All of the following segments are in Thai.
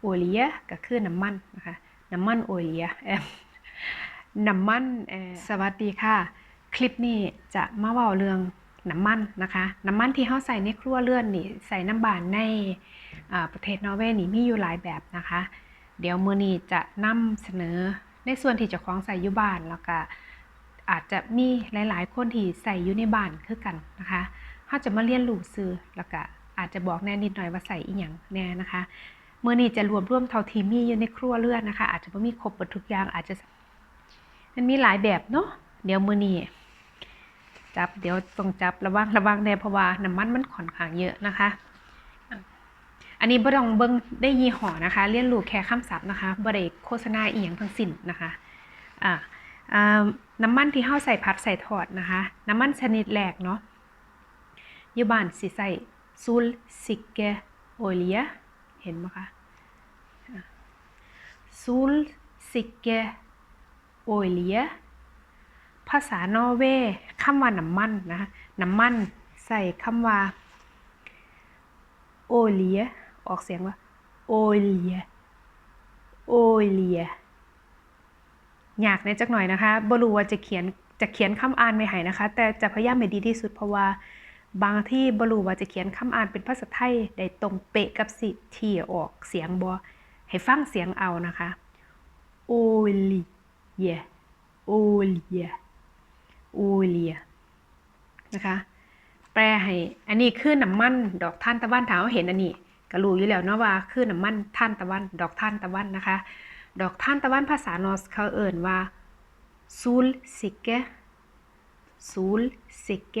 โอเลียก็คือน้ำมันนะคะน้ำมันโอเลียเอ่อน้ำมันสวัสดีค่ะ คลิปนี้จะมาเว้าเรื่องน้ำมันนะคะ น้ำมันที่เขาใส่ในครัวเรือนนี่ใส่น้ำบานในประเทศนอร์เวย์นี่มีอยู่หลายแบบนะคะ เดี๋ยวมื้อนี้จะนำเสนอในส่วนที่เจ้าของใส่ยู่บ้านแล้วก็อาจจะมีหลาย ๆ คนที่ใส่อยู่ในบ้านคือกันนะคะเขาจะมาเรียนรู้ซื้อแล้วก็อาจจะบอกแน่นิดหน่อยว่าใส่อีหยังแน่นะคะ เมื้อนี้จะรวมร่วมเท่าที่มีอยู่ในครัวเรือนนะคะ อาจจะไม่มีครบหมดทุกอย่างอาจจะมันมีหลายแบบเนาะเดี๋ยวมื้อนี้จับเดี๋ยวต้องจับระวังระวังแน่เพราะว่าน้ำมันมันค่อนข้างเยอะนะคะ อันนี้บ่ต้องเบิ่งได้ยี่ห้อนะคะเรียนรู้แค่คำศัพท์นะคะบ่ได้โฆษณาเอียงทั้งสิ้นนะคะอ่าน้ำมันที่เฮาใส่ผัดใส่ทอดนะคะ น้ำมันชนิดแรกเนาะยูบานสิใส่ซูลซิกเกโอเลีย เห็นไหมคะซูลซิกเกโอเลียภาษานอร์เวย์คำว่าน้ำมันนะคะน้ำมันใส่คำว่าโอเลียออกเสียงว่าโอเลียโอเลียอยากในจักหน่อยนะคะบรูว่าจะเขียนจะเขียนคำอ่านไม่ให้นะคะ แต่จะพยายามให้ดีที่สุดเพราะว่า บางที่บรูว่าจะเขียนคำอ่านเป็นภาษาไทย ได้ตรงเป๊ะกับสิที่ออกเสียงบ่ให้ฟังเสียงเอานะคะโอเลียโอเลียโอเลียนะคะแปลให้ อันนี้คือน้ำมัน ดอกท่านตะวันถามว่าเห็นอันนี้ก็รู้อยู่แล้วเนาะว่าคือน้ำมันท่านตะวัน ดอกท่านตะวันนะคะ ดอกท่านตะวันภาษานอสเขาเอ่นว่าซูลซิกเกซูลซิกเก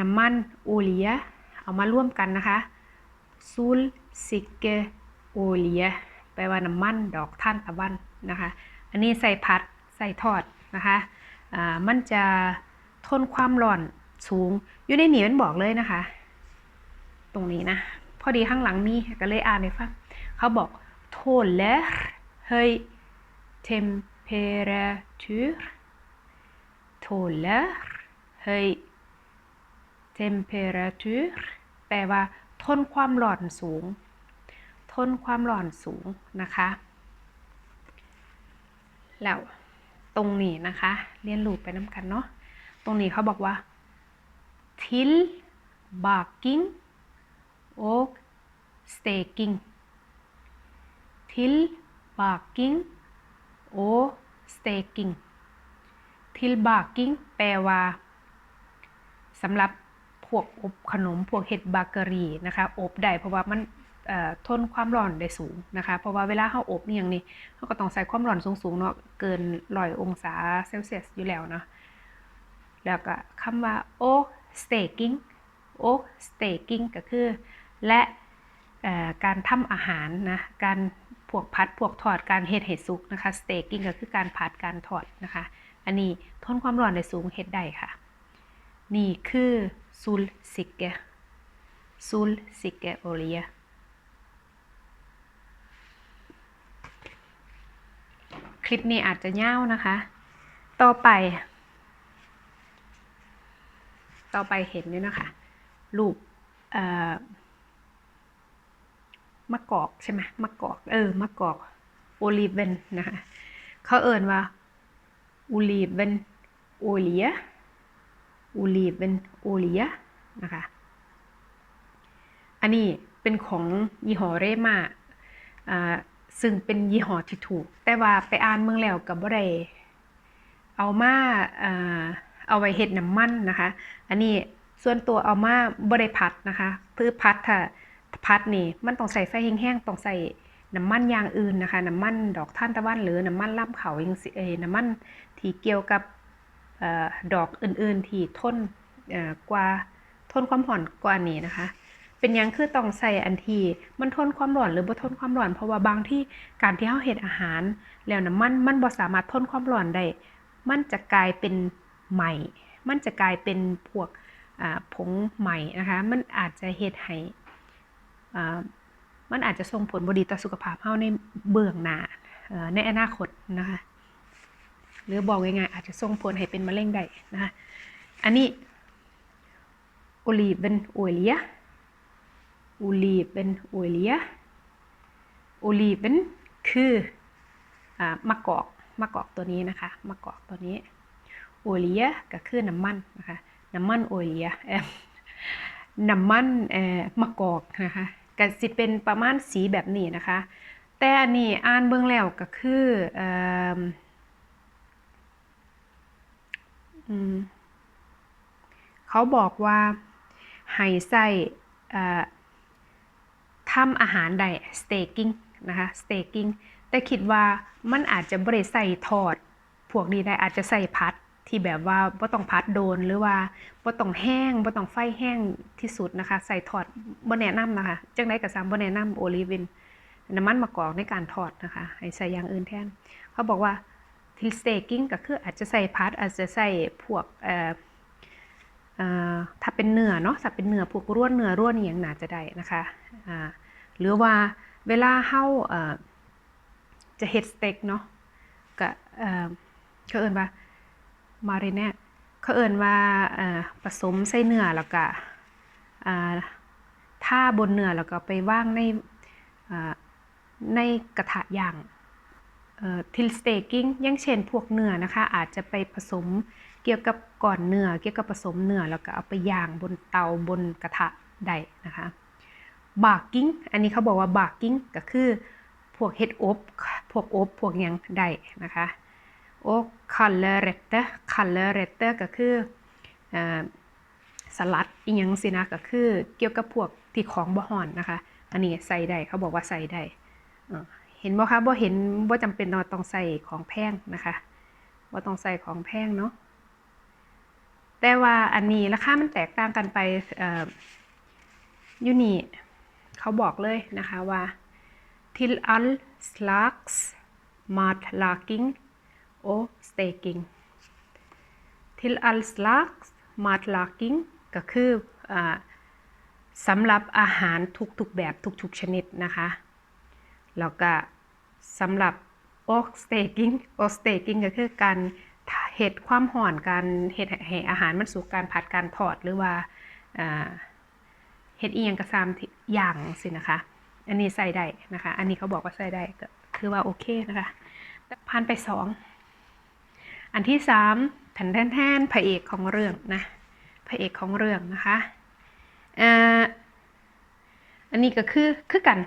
น้ำมันโอเลียเอามาร่วมกันนะคะซูลซิกเกโอเลียแปลว่าน้ำมันดอกท่านตะวันนะคะ อันนี้ใส่ผัดใส่ทอดนะคะอ่ามันจะทนความร้อนสูง อยู่ในหนีมันบอกเลยนะคะ ตรงนี้นะ พอดีข้างหลังมีก็เลยอ่านให้ฟังเขาบอกโทนและเฮยเทมเพเรตูร์โทนและเฮย เทมเพเรตูร์แปลว่า ทนความร้อนสูง ทนความร้อนสูงนะคะ แล้วตรงนี้นะคะ เรียนรู้ไปน้ำกันเนาะ ตรงนี้เขาบอกว่า till baking och steking till baking och steking till baking แปลว่าสำหรับ วกอบขนมพวกเห็ดบาเกอรี่นะคะอบได้เพราะว่ามันทนความร้อนได้สูงนะคะเพราะว่าเวลาเขาอบนี่อย่างนี้เขาก็ต้องใส่ความร้อนสูงๆเนาะเกินร้อยองศาเซลเซียสอยู่แล้วเนาะแล้วก็คำว่า o staking o staking ก็คือและการทำอาหารนะการพวกพัดพวกทอดการเฮ็ดเห็ดซุกนะคะ staking ก็คือการผัดการทอดนะคะ อันนี้ทนความร้อนได้สูงเฮ็ดได้ค่ะ นี่คือ ซูลซิกเกซูลซิกเกโอเลียคลิปนี้อาจจะยานะคะ ต่อไป ต่อไปเห็นนี่นะคะรูปมะกอกใช่ไหมมะกอก เออมะกอกโอลิเวนนะคะเขาเอ่นว่าอูลิเวนโอเลีย อูลิเวนโอเลียนะคะ อันนี้เป็นของยี่ห้อเรมาอ่าซึ่งเป็นยี่ห้อที่ถูก แต่ว่าไปอ่านเมืองแล้วกับบ่ได้เอามาเอาไว้เฮ็ดน้ำมันนะคะ อันนี้ส่วนตัวเอามาบ่ได้พัดนะคะเพื่อพัดถ้าพัดนี่มันต้องใส่ไฟแห้งๆต้องใส่น้ำมันอย่างอื่นนะคะ น้ำมันดอกท่านตะวันหรือน้ำมันล่ำเขาเองน้ำมันที่เกี่ยวกับ ดอกอื่นๆที่ทนกว่าทนความห่อนกว่านี้นะคะ เป็นยังคือต้องใส่อันที่มันทนความร้อนหรือบ่ทนความร้อนเพราะว่าบางที่การที่เฮาเฮ็ดอาหาร แล้วน้ำมันมันบ่สามารถทนความร้อนได้มันจะกลายเป็นไหม่ มันจะกลายเป็นพวกผงไหม่นะคะ มันอาจจะเฮ็ดให้มันอาจจะส่งผลบดีต่อสุขภาพเฮาในเบื้องหน้าในอนาคตนะคะ หรือบอกง่ายๆอาจจะส่งผลให้เป็นมะเร็งได้นะคะอันนี้โอลีเวนโอเลียโอ oliven olje oliven คืออ่ามะกอกมะกอกตัวนี้นะคะมะกอกตัวนี้ olje ก็คือน้ำมันนะคะน้ำมัน olje เอ่อน้ำมันเอ่อมะกอกนะคะก็สิเป็นประมาณสีแบบนี้นะคะ แต่อันนี้อ่านเบิ่งแล้วก็คือ เขาบอกว่าให้ใส่ทำอาหารได้ staking นะคะ staking แต่คิดว่ามันอาจจะบ่ได้ใส่ทอด พวกนี้ได้อาจจะใส่พัดที่แบบว่าบ่ต้องพัดโดนหรือว่าบ่ต้องแห้งบ่ต้องไฟแห้งที่สุดนะคะ ใส่ทอดบ่แนะนำนะคะจังได๋ก็ซ้ำบ่แนะนำโอลิวินน้ำมันมะกอกในการทอดนะคะ ให้ใส่อย่างอื่นแทน เขาบอกว่า ทิลสเตกิ้งก็คืออาจจะใส่พัดอาจจะใส่พวกเอ่อถ้าเป็นเนื้อเนาะถ้าเป็นเนื้อพวกร่วนเนื้อร่วนอย่างน่าจะได้นะคะอ่าหรือว่าเวลาเฮาเอ่อจะเฮ็ดสเต็กเนาะก็เอ่อเขาเอิ้นว่ามาริเนตเขาเอินว่าผสมใส่เนื้อแล้วก็ท่าบนเนื้อแล้วก็ไปว่างในในกระทะย่าง ทิลสเตกิ้งอย่างเช่นพวกเนื้อนะคะ อาจจะไปผสมเกี่ยวกับก่อนเนื้อเกี่ยวกับผสมเนื้อแล้วก็เอาไปย่างบนเตาบนกระทะได้นะคะบาร์กิ้งอันนี้เขาบอกว่าบาร์กิ้งก็คือพวกเฮ็ดอบพวกอบพวกยังได้นะคะโอ้คัลเลอร์เรตเตอร์คัลเลอร์เรตเตอร์ก็คืออสลัดอีหยังสินะก็คือเกี่ยวกับพวกที่ของบ่ฮ้อนนะคะ อันนี้ใส่ได้เขาบอกว่าใส่ได้ เห็นบ่คะบ่เห็นบ่จำเป็นว่าต้องใส่ของแพงนะคะบ่ต้องใส่ของแพงเนาะแต่ว่าอันนี้ราคามันแตกต่างกันไปเอ่ออยู่นี่เขาบอกเลยนะคะว่า till all slags matlaging och steking till all slags matlaging ก็คืออ่าสำหรับอาหารทุกๆแบบทุกๆชนิดนะคะ แล้วก็ สำหรับโอกสเตกิ้งโอกสเตกิ้งก็คือการเห็ดความห่อนการเห็ดให้อาหารมันสุกการผัดการทอดหรือว่าเห็ดอีหยังกระซามอย่างสินะคะ อันนี้ใส่ได้นะคะ อันนี้เขาบอกว่าใส่ได้ก็คือว่าโอเคนะคะผ่านไปสองอันที่สามแทนแทนพระเอกของเรื่องนะพระเอกของเรื่องนะคะอันนี้ก็คือคือกัน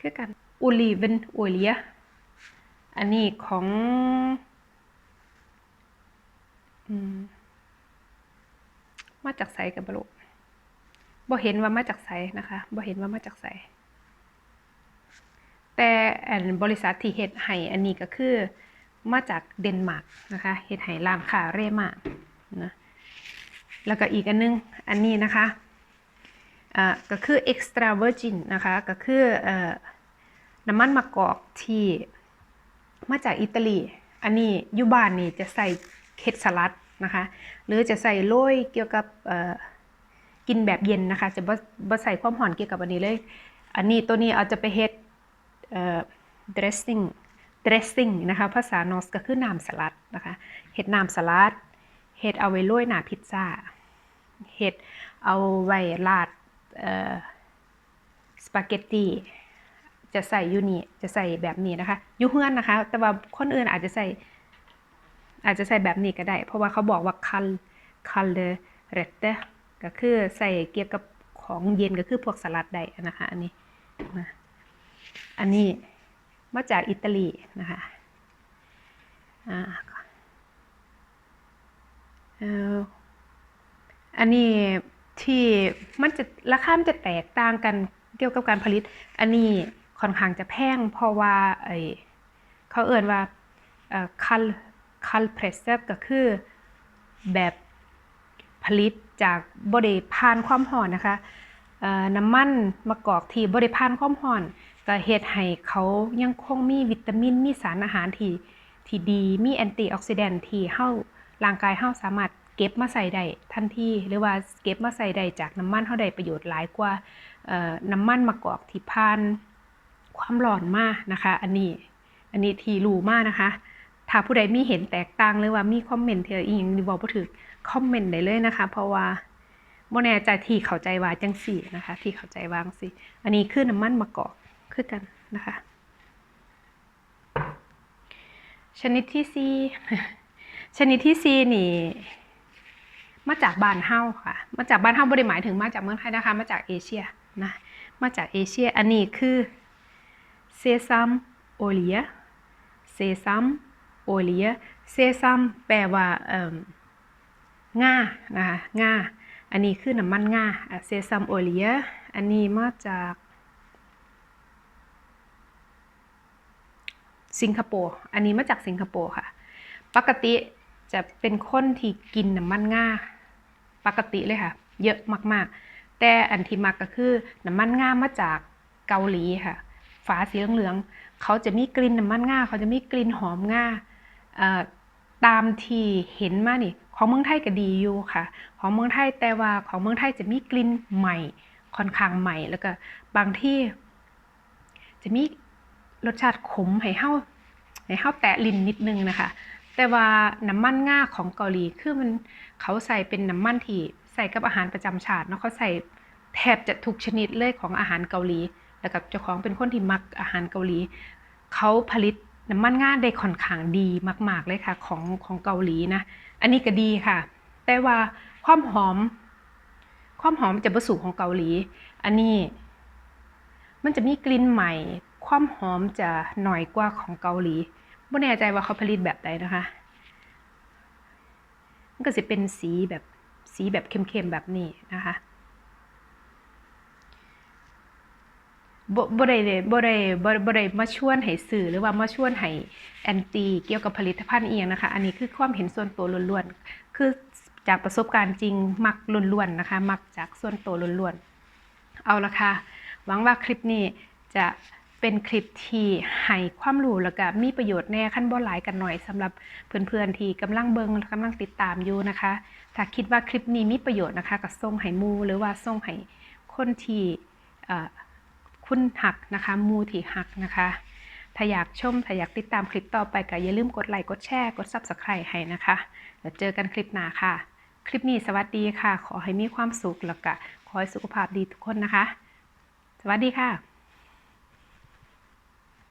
คือกัน โอลิเวนโอเลียอันนี้ของมาจากไสกับบลุบ่เห็นว่ามาจากไสนะคะบ่เห็นว่ามาจากไสแต่อันบริษัทที่เฮ็ดให้อันนี้ก็คือมาจากเดนมาร์กนะคะเฮ็ดให้ร้านค้าเรมานะแล้วก็อีกอันนึงอันนี้นะคะอ่าก็คือ extra virgin นะคะก็คือเอ่อ น้ำมันมะกอกที่มาจากอิตาลี อันนี้อยู่บ้านนี่จะใส่เฮ็ดสลัดนะคะ หรือจะใส่โรยเกี่ยวกับกินแบบเย็นนะคะ จะบ่ใส่ความหอนเกี่ยวกับอันนี้เลย อันนี้ตัวนี้เอาจะไปเฮ็ดเอ่อ dressing dressing นะคะ ภาษานอสก็คือน้ำสลัดนะคะเฮ็ดน้ำสลัดเฮ็ดเอาไว้โรยหน้าพิซซ่าเฮ็ดเอาไว้ราดสปาเกตตี จะใส่ยูนี่จะใส่แบบนี้นะคะยูเฮือนนะคะ แต่ว่าคนอื่นอาจจะใส่ อาจจะใส่แบบนี้ก็ได้ เพราะว่าเขาบอกว่าคัลคัลเลเรตเตก็คือใส่เกี่ยวกับของเย็นก็คือพวกสลัดได้นะคะอันนี้นะอันนี้มาจากอิตาลีนะคะอ่าอันนี้ที่มันจะราคามันจะแตกต่างกันเกี่ยวกับการผลิต อันนี้ ค่อนข้างจะแพงเพราะว่าไอเขาเอ่นว่าคัลคัลเพรสเซอร์ก็คือแบบผลิตจากบริพานความห่อนนะคะน้ำมันมะกอกที่บริพานความห่อนก็เฮ็ดให้เขายังคงมีวิตามินมีสารอาหารที่ที่ดีมีแอนตี้ออกซิแดนต์ที่เฮาร่างกายเฮาสามารถเก็บมาใส่ได้ทันทีหรือว่าเก็บมาใส่ได้จากน้ำมันเฮาได้ประโยชน์หลายกว่าน้ำมันมะกอกที่ผ่าน ความร้อนมากนะคะ อันนี้อันนี้ทีรู้มากนะคะ ถ้าผู้ใดมีเห็นแตกต่างหรือว่ามีคอมเมนต์เทออีกอย่างดีบอกบ่ถึกคอมเมนต์ได้เลยนะคะ เพราะว่าบ่แน่ใจที่เข้าใจว่าจังสี่นะคะ ที่เข้าใจวางสิอันนี้คือน้ำมันมะกอกคือกันนะคะ ชนิดที่สี่ชนิดที่สี่นี่มาจากบ้านเฮาค่ะ มาจากบ้านเฮาบ่ได้หมายถึงมาจากเมืองไทยนะคะ มาจากเอเชียนะ มาจากเอเชีย อันนี้คือ เซซัมโอเลียเซซัมโอเลียเซซัมแปลว่าเอ่อง่านะคะง่า อันนี้คือน้ำมันง่าเซซัมโอเลีย อันนี้มาจากสิงคโปร์ อันนี้มาจากสิงคโปร์ค่ะ ปกติจะเป็นคนที่กินน้ำมันง่า ปกติเลยค่ะ เยอะมากๆ แต่อันที่มักก็คือน้ำมันง่ามาจากเกาหลีค่ะ ฝาสีเหลืองๆเขาจะมีกลิ่นน้ำมันง่าเขาจะมีกลิ่นหอมง่าตามที่เห็นมานี่ของเมืองไทยก็ดีอยู่ค่ะ ของเมืองไทยแต่ว่าของเมืองไทยจะมีกลิ่นใหม่ค่อนข้างใหม่แล้วก็บางที่ จะมีรสชาติขมให้เฮาให้เฮาแตะลิ้นนิดนึงนะคะ แต่ว่าน้ำมันง่าของเกาหลีคือมันเขาใส่เป็นน้ำมันที่ใส่กับอาหารประจำชาติเนาะเขาใส่แทบจะทุกชนิดเลยของอาหารเกาหลี แล้วกับเจ้าของเป็นคนที่มักอาหารเกาหลี เขาผลิตน้ำมันงาได้ค่อนข้างดีมาก ๆเลยค่ะของของเกาหลีนะ อันนี้ก็ดีค่ะ แต่ว่าความหอม ความหอมจะประสูของเกาหลี อันนี้ มันจะมีกลิ่นใหม่ ความหอมจะหน่อยกว่าของเกาหลีไม่แน่ใจว่าเขาผลิตแบบใดนะคะ มันก็จะเป็นสีแบบสีแบบเข้มๆแบบนี้นะคะ บ่ได้บ่ได้บ่บ่ได้มาชวนให้สื่อหรือว่ามาชวนให้แอนตี้เกี่ยวกับผลิตภัณฑ์เอียงนะคะ อันนี้คือความเห็นส่วนตัวล้วนๆ คือจากประสบการณ์จริงมักล้วนๆนะคะ มักจากส่วนตัวล้วนๆ เอาละค่ะ หวังว่าคลิปนี้จะเป็นคลิปที่ให้ความรู้แล้วก็มีประโยชน์แน่ขั้นบ่หลายกันหน่อยสำหรับเพื่อนๆที่กำลังเบิงกำลังติดตามอยู่นะคะ ถ้าคิดว่าคลิปนี้มีประโยชน์นะคะก็ส่งให้มูหรือว่าส่งให้คนที่ เอ่อคุณหักนะคะมูที่หักนะคะถ้าอยากชมถ้าอยากติดตามคลิปต่อไปก็อย่าลืมกดไลค์กดแชร์กด Subscribe ให้นะคะแล้วเจอกันคลิปหน้าค่ะ คลิปนี้สวัสดีค่ะ ขอให้มีความสุขแล้วก็ขอให้สุขภาพดีทุกคนนะคะ สวัสดีค่ะ